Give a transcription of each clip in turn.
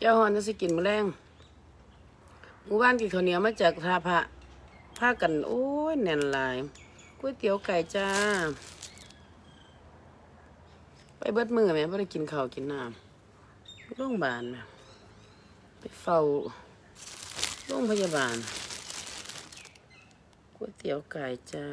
เจ้าฮอนจะสิกินมื้อแรงหมู่บ้านกินข้าวเหนียวมาจากท่าพระพากัน โอ้ยแน่นหลายก๋วยเตี๋ยวไก่จ้า ไปเบิดมือแม่บ่ได้กินข้าวกินน้ำโรงพยาบาลแม่ไปเฝ้าโรงพยาบาลก๋วยเตี๋ยวไก่จ้า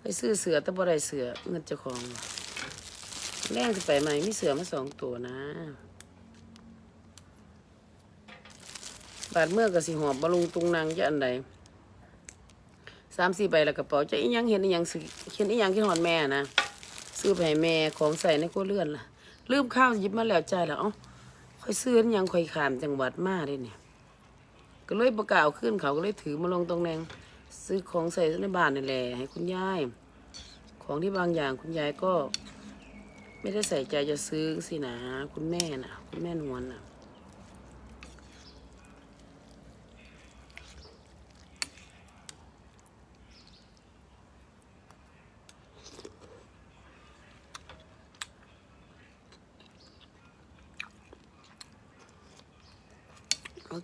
ไปซื้อเสือแต่บ่ได้เสือเงินเจ้าของว่ะแรงสิไปใหมมีเสือมาสองตัวนะ บาดเมื่อก็สิหอบบะลุงตุงนางจะอันใดสามสี่ใบล้วกระเป๋าจะอีหยังเห็นอีหยังสเห็นอีหยังที่หอนแม่นะซื้อไปให้แม่ของใส่ในครัวเรือนล่ะลืมข้าวยิบมาแล้วจ่ายแล้วเอ้าค่อยซื้อนยังค่อยขามจังหวัดมาได้เนี่ย ก็เลยประกาศขึ้นเขาก็เลยถือมาลงตรงแนงซื้อของใส่ในบ้านนี่แหละให้คุณยาย ของที่บางอย่างคุณยายก็ ไม่ได้ใส่ใจจะซื้อสินะคุณแม่นะคุณแม่นวลนะ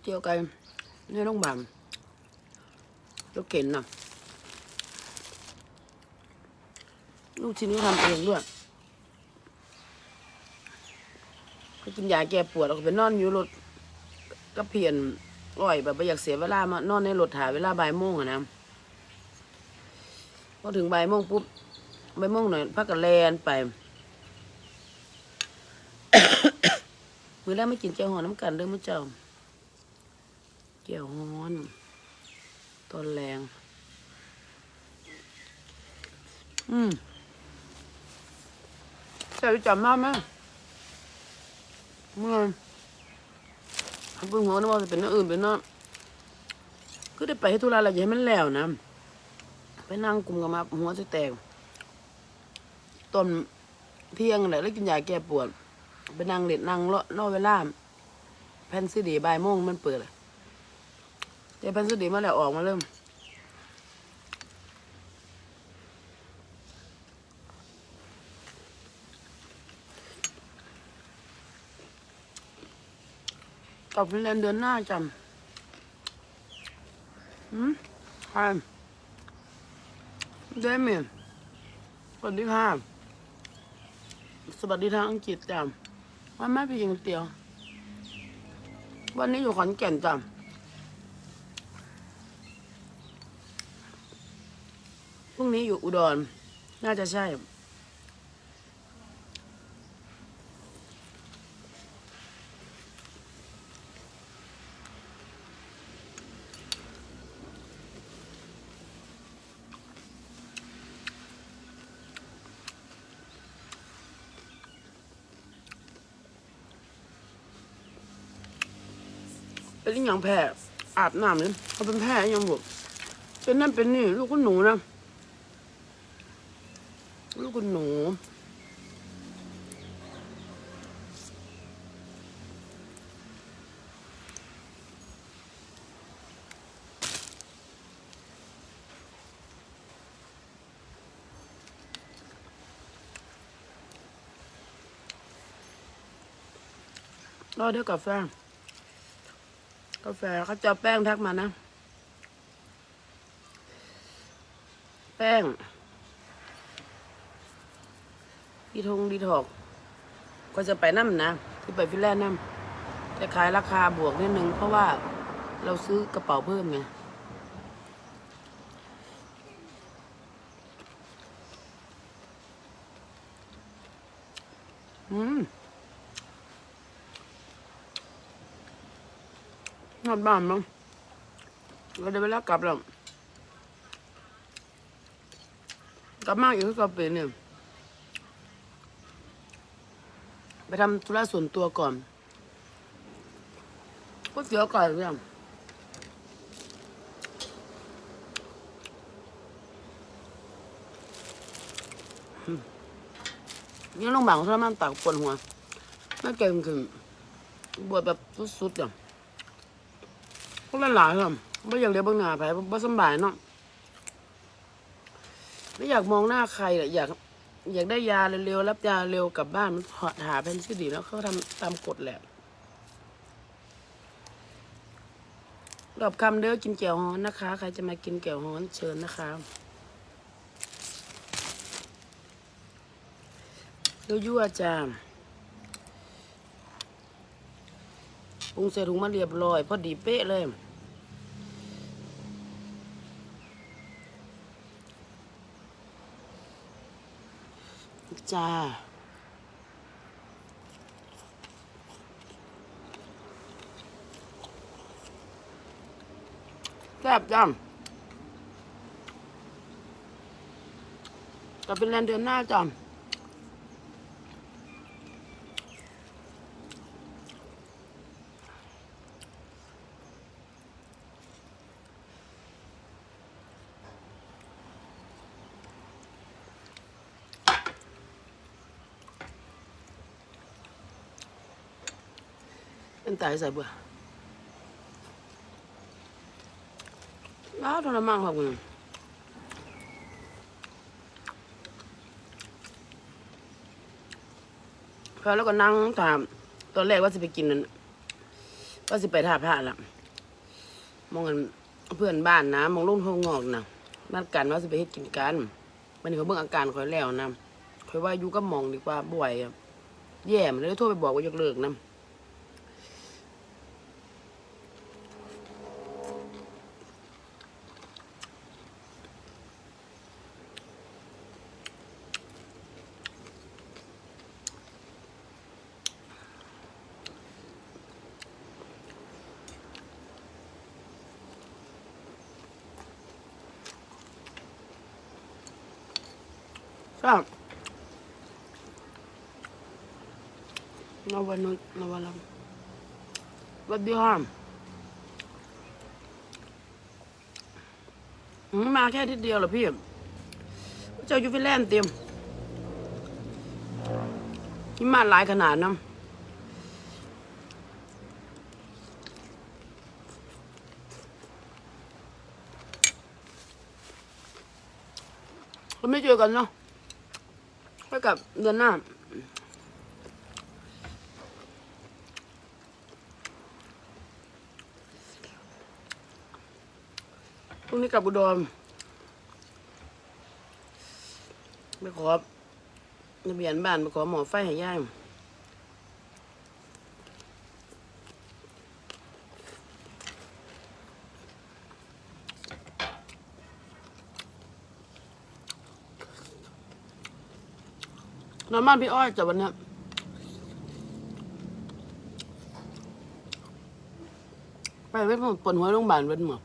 เจียวไก่ในโรงพยาบาลรถเข็นน่ะ ลูกชิ้นนี้ทำเองด้วยก็กินยาแก้ปวดแล้วก็ไปนอนอยู่รถก็เพียนอ่อยแบบไม่อยากเสียเวลามานอนในรถหาเวลาบ่ายโมงอะนะพอถึงบ่ายโมงปุ๊บบ่ายโมงหน่อยพักกันแลนไปมือแรกไม่กินเจียวหอน้ำกันเด้องมือเจ้า เจียวหอนตอนแรง อืมใส่จำมาไหมเมื่อเพิ่งหัวนึกว่าจะเป็นเนื้ออื่นเป็นเนื้อคือได้ไปให้ธุระอะไรอย่าให้มันแล้วนะ ไปนั่งกลุ่มกันมาหัวจะแตกตอนเที่ยงแหละแล้วกินยาแก้ปวด ไปนั่งเล็ดนั่งเลาะนอกเวลาแผ่นซีดีบ่ายโมงมันเปิดเลย เดี๋ยวแผ่นซีดีมาแล้วออกมาเริ่มกลับฟินแลนเดือนหน้าจำหืมใครเดมินสวัสดีค่ะสวัสดีทางอังกฤษจำวันแม่ไปยิงเตียว วันนี้อยู่ขอนแก่นจำ รุ่งนี้อยู่อุดร น่าจะใช่ เป็นอย่างแพ้อาบน้ำเลยเขาเป็นแพ้ย่างบุเป็นนั่นเป็นนี่ ลูกคุณหนูนะ รอเดี๋ยกาแฟ กาแฟเขาจะแป้งทักมานะ แป้ง ดีทงดีถอกก็จะไปน้ำนะ ที่ไปฟินแลนด์น้ำจะขายราคาบวกนิดนึง เพราะว่าเราซื้อกระเป๋าเพิ่มไงอืม นอนบ้านมั้งก็ได้เวลากลับแล้ว กลับมาอีกก็เป็นเนี่ย ไปทำธุระส่วนตัวก่อน ก็เสียวก่อนเรื่องอืมนี่โรงพยาบาลของท่านมันตากปวดหัวน่เก่งขึ้นปวดแบบสุดๆอะ พวกหลานๆเนาะไม่อยากเรียบางหน้าไปบ่สบายเนาะไม่อยากมองหน้าใครแหะอยาก อยากได้ยาเร็วๆรับยาเร็วกลับบ้านมันหาเป็นชีดีแล้วเขาทำตามกฎแหละรอบคำเด้อกินเก้วฮ้อนนะคะ ใครจะมากินเก้วฮ้อนเชิญนะคะยั่วจ้า ปรุงใส่ถุงมาเรียบร้อย พอดีเป๊ะเลยจ้าแซ่บจ้ำจะเป็นแลนเดือนหน้าจ้ำ เป็นไตใส่เบื่ออ้าทรมานครับคุณพอแล้วก็นั่งถาม ตอนแรกว่าจะไปกินนั่นว่าจะไปท่าพระละมองกันเพื่อนบ้านนะ มองลุงทองงอกนะนัดกันว่าจะไปเฮ็ดกินกันมันนี้เขาเบิ่งอาการคอยแล้วนะคอยว่าอยู่ก็มองดีกว่าบ่อยอะแย่มันเลยโทรไปบอกว่ายกเลิกนะ ครับนวันนุนวันลำวัดดีห้ามอืมมาแค่ทีเดียวเหรอพี่ เจ้ายูฟิแลนด์เตรียมที่มาหลายขนาดนะเราไม่เจอกันเนาะ กับเดือนหน้า พรุ่งนี้กลับอุดรไปขอทะเบียนบ้านไปขอหมอไฟให้ย่าง นอนบ้านพี่อ้อยจ้ะวันนี้ไปเว้นปวดหัวโรงพยาบาลเว้นหมอ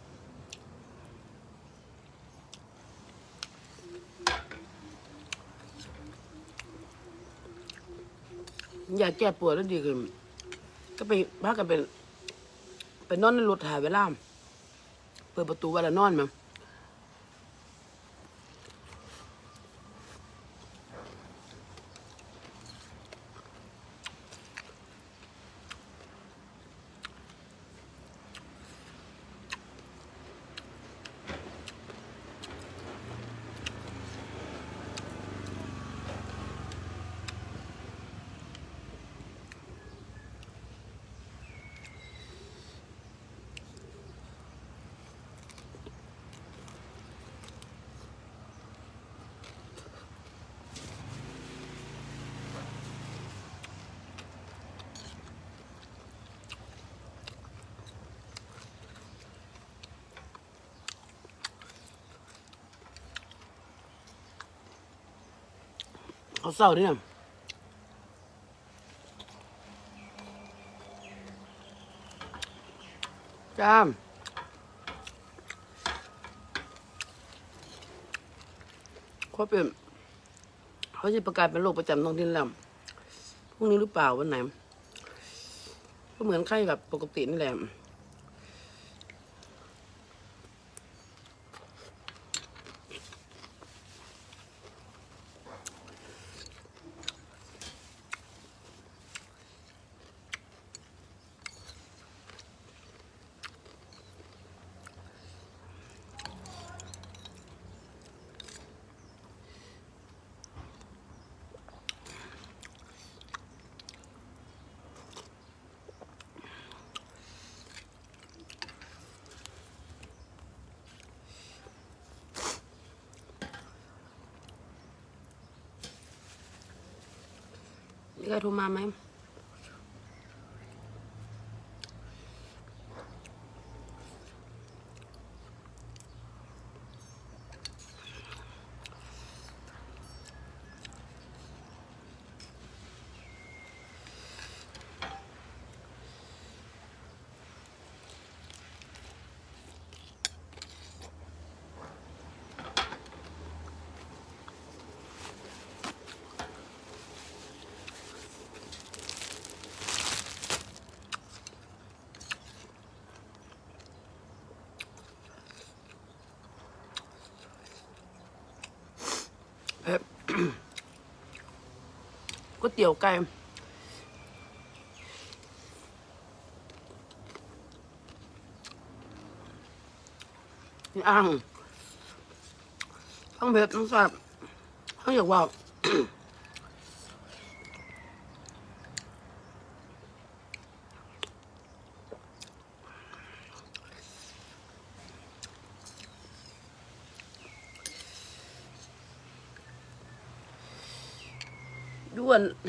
อยากแก้ปวดแล้วดีขึ้นก็ไปพักกันเป็นไปนอนในรถถ่าเวลาเปิดประตูว้แล้วนอนมั้ง เขาเศร้าเนี่ยจ้ามเขาเป็นเขาจะประกาศเป็นโรคประจำท้องถิ่นแล้วพรุ่งนี้หรือเปล่าวันไหนก็เหมือนไข้แบบปกตินี่แหละ มีใครโทรมาไหม ก๋วยเตี๋ยวไก่อ่างต้องเผ็ดต้องแซ่บต้องอยากว่า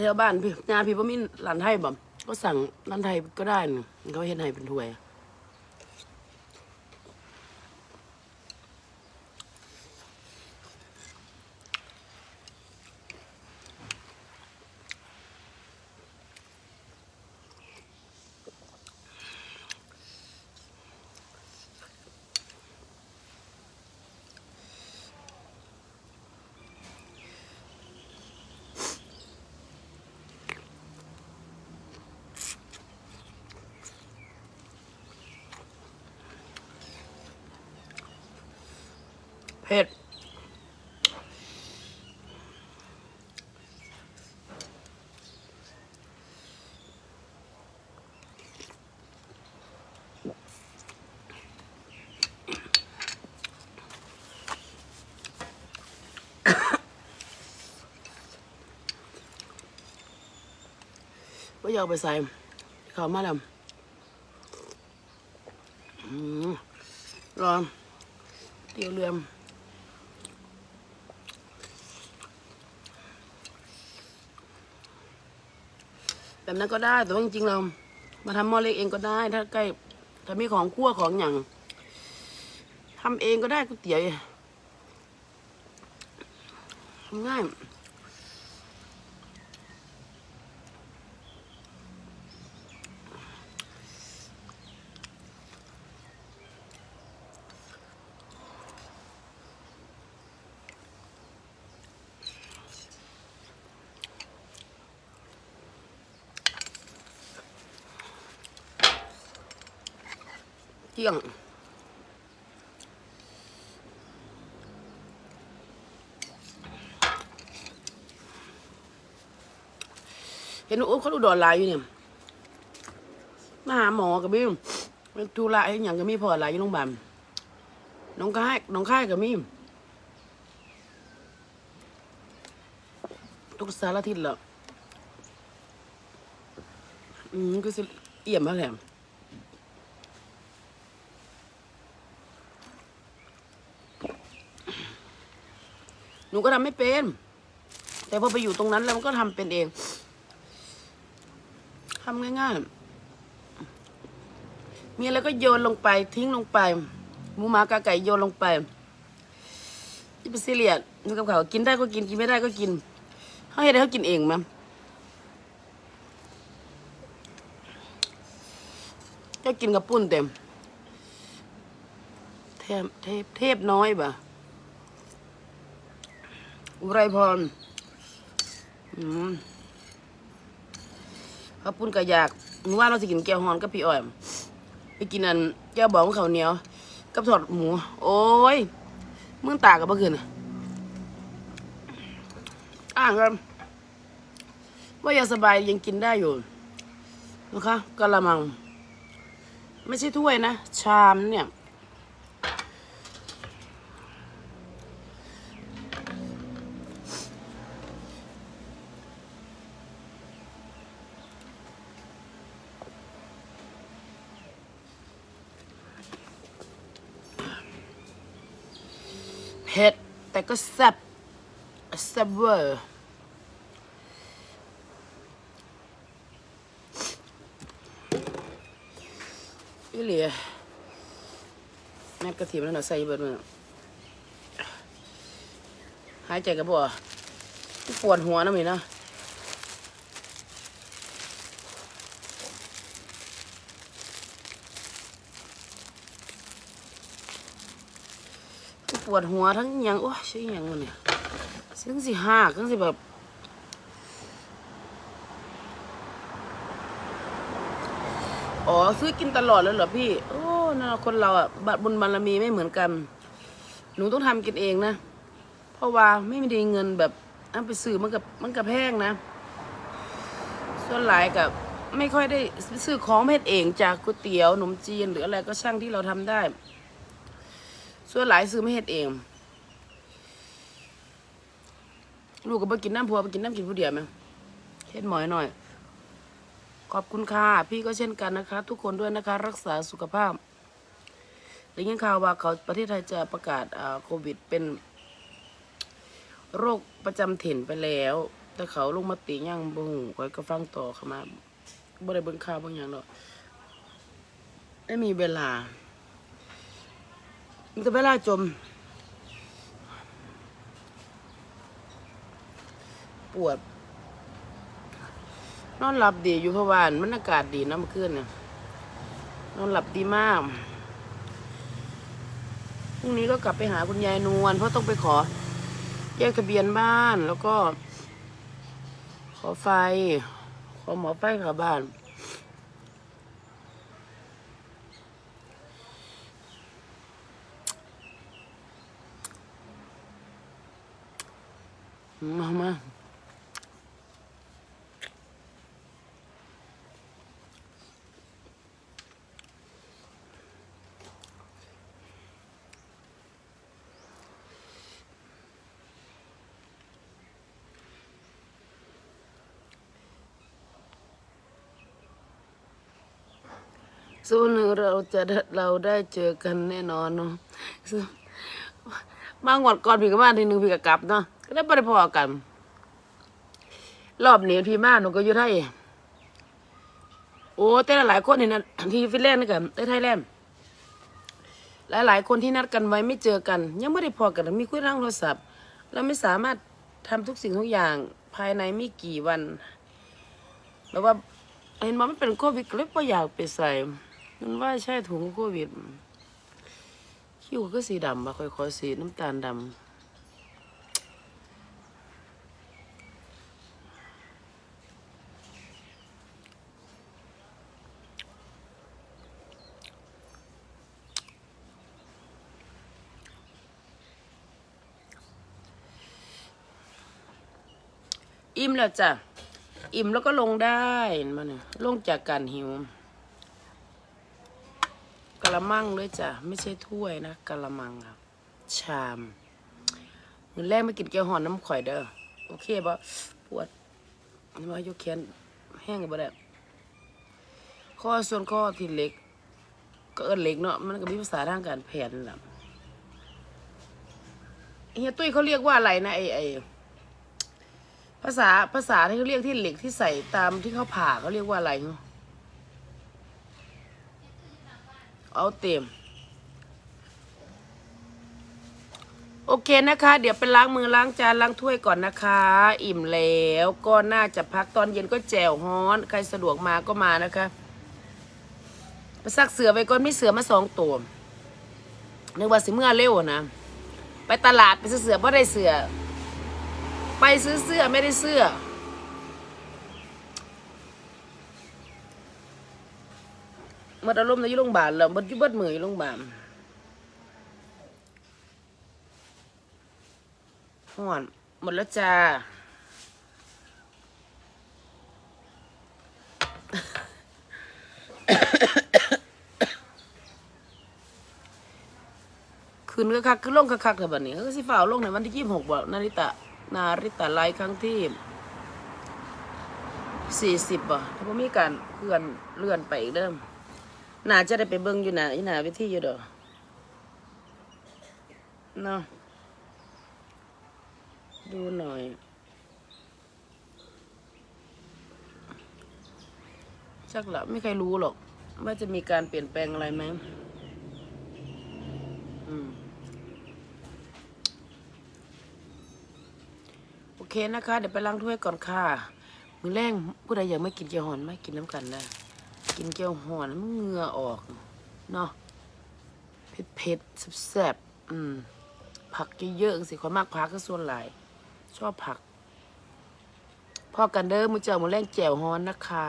ด้วนแถวบ้านพี่งานพี่พ่มีร้านไทยบ่ก็สั่งร้านไทยก็ได้นี่เขาเฮ็ดให้เป็นถ้วย เผ็ด ว่อยากไปใส่ข้าวมาแล้วอืมรอเตียวเรืองแบบนั้นก็ได้แต่ว่าจริงๆเรามาทำหม้อเล็กเองก็ได้ ถ้าใกล้ถ้ามีของคั่วของอย่างทำเองก็ได้ก๋วยเตี๋ยวทำง่าย เที่ยง เห็นอุ๊บเขาดูดอนลน์อยู่เนี่ยมาหาหมอกับมี่เป็นทุระไอ้อย่างกับมีพออะไรอยู่โรงพยาบาลน้องค่ายน้องค่ายกับมี่ทุกสารทิศแล้วอืมก็สิเอี่ยมมากแหละ หนูก็ทำไม่เป็น แต่พอไปอยู่ตรงนั้นแล้วมันก็ทำเป็นเองทำง่ายๆ มีอะไรก็โยนลงไปทิ้งลงไปหมูหมากาไก่โยนลงไปที่เป็นซีเรียสนี่กับเขากินได้ก็กินกินไม่ได้ก็กินเขาเห็นให้เขากินเองมั้ยก็กินกับปุ้นเต็มเทพเทพเทพน้อยบ่ะ อุไรพรข้าวปุ้นกระยากหนูว่าเราสิกินแก้วฮอนกับพี่อ้อยไปกินอันแก้วบองข้าวเหนียว กับทอดหมู โอ้ยมึงตากับเมื่อคืนน่ะอ่างกันว่ายังสบายยังกินได้อยู่นะคะกะละมัง ไม่ใช่ถ้วยนะ ชามเนี่ย ก็แซ่บแซ่บเวอร์อีเหลียแม่กระถิ่นนั่นน่ะใส่เบิดมือหายใจกับบ่ปวดหัวนะมีนะ ปวดหัวทั้งยังโอ้ยใช่ยังมันเนี่ยซึ่งสิหักซึ่งสิแบบอ๋อซื้อกินตลอดเลยเหรอพี่ โอ้นะคนเราอะบัตรบุญบารมีไม่เหมือนกัน หนูต้องทำกินเองนะ เพราะว่าไม่มีเงินแบบเอาไปซื้อมันกับมันกับแพงนะ ส่วนหลายกับไม่ค่อยได้ซื้อของเม็ดเองจากก๋วยเตี๋ยวขนมจีนหรืออะไรก็ช่างที่เราทำได้ ส่วนหลายซื้อไม่เฮ็ดเอง ลูกก็ไปกินน้ำพัวไปกินน้ำกินผู้เดียวไหมเฮ็ดหมอยหน่อย ขอบคุณค่ะ พี่ก็เช่นกันนะคะ ทุกคนด้วยนะคะ รักษาสุขภาพได้ยินข่าวว่าเขาประเทศไทยจะประกาศโควิดเป็น โรคประจำถิ่นไปแล้ว แต่เขาลงมาติย่างบุ้งคอยก็ฟังต่อเข้ามาบ่ได้เบิ่งข่าวบางอย่างหรอกไม่มีเวลา มีแต่เวลาจม ปวด นอนหลับดีอยู่พะว่ามันอากาศดีนะเมื่อคืนเนี่ยนอนหลับดีมากพรุ่งนี้ก็กลับไปหาคุณยายนวลเพราะต้องไปขอ แยกทะเบียนบ้านแล้วก็ ขอไฟ ขอหมอไฟขาบ้าน มามาสู้หนึ่งเราจะเราได้เจอกันแน่นอนเนาะสู้มางวัดก่อนพี่ก็มาทีหนึ่งพี่ก็กลับเนาะ ก็ได้ไปพอกัน รอบนี้พี่มาหนูก็อยู่ไทยโอ้แต่ละหลายคนเห็นนะที่ฟินแลนด์นี่กับได้ไทยแลนด์หลายหลายคนที่นัดกันไว้ไม่เจอกัน ยังไม่ได้พอกันมีคุยทางโทรศัพท์ เราไม่สามารถทำทุกสิ่งทุกอย่างภายในไม่กี่วันแบบว่าเห็นว่ามันเป็นโควิดก็เลยไ่อยากไปใส่มันว่าใช่ถุงโควิดคิวก็สีดำอะค่อยๆสีน้ำตาลดำ อิ่มแล้วจ้ะ อิ่มแล้วก็ลงได้เห็นมันยลงจากการหิวกะละมังด้วยจ้ะ ไม่ใช่ถ้วยนะกะละมังครับชามมือแรกไม่กินแก้วหอนน้ำข่อยเด้อโอเคปะปวดนี่ว่ายกแขนแห้งกับบ่ได้ข้อส่วนข้อที่เล็ก ก็เอินเล็กเนาะมันก็มีภาษาทางการแพทย์นั่นแหละเฮียตุ้ยเขาเรียกว่าอะไรนะไอไอ ภาษาภาษาที่เขาเรียกที่เหล็กที่ใส่ตามที่เขาผ่าเขาเรียกว่าอะไรเอเอาเต็ม โอเคนะคะ เดี๋ยวไปล้างมือล้างจานล้างถ้วยก่อนนะคะ อิ่มแล้วก็น่าจะพักตอนเย็นก็แจวฮ้อน ใครสะดวกมาก็มานะคะไปซักเสือไปก่อนไม่เสือมาสองตัวนึกว่าสิเมื่อเร็วนะ ไปตลาดไปซื้อเสือเพราะได้เสือ ไปซื้อเสื้อไม่ได้เสื้อหมดอารมณ์ในยู่โรงบาลแล้วมดอยุบดมือยู่โรงพยาบาลห่อนหมดแล้วจ้าคืนก็คักคือลงคักคักๆเถอะบัดนี้ก็สิฝ่าวลงในวันที่ยี่สิบหกบ่นาริตะ นาริตะไลครั้งที่สี่สิบบ่ถ้าบ่มีการเคลื่อนเลื่อนไปอีกเริ่มน่าจะได้ไปเบิ่งอยู่นะอีหนาเวิธีอยู่ดอกเนาะดูหน่อยชักละไม่ใครรู้หรอก ว่าจะมีการเปลี่ยนแปลงอะไรไหมอืม โอ เคนะคะ เดี๋ยวไปล้างถ้วยก่อนค่ะ มือแรงผู้ใดอยากไม่กินเกี๊ยวหอนไม่กินน้ำกันได้กินเกี๊ยวหอนมันเหงื่อออกเนาะเผ็ดเผ็ดๆแซ่บๆอืมผักเยอะๆสิความมากผักก็ส่วนหลาย ชอบผักพ่อกันเด้อมือเจ้ามือแรงแจ่วฮอนนะคะ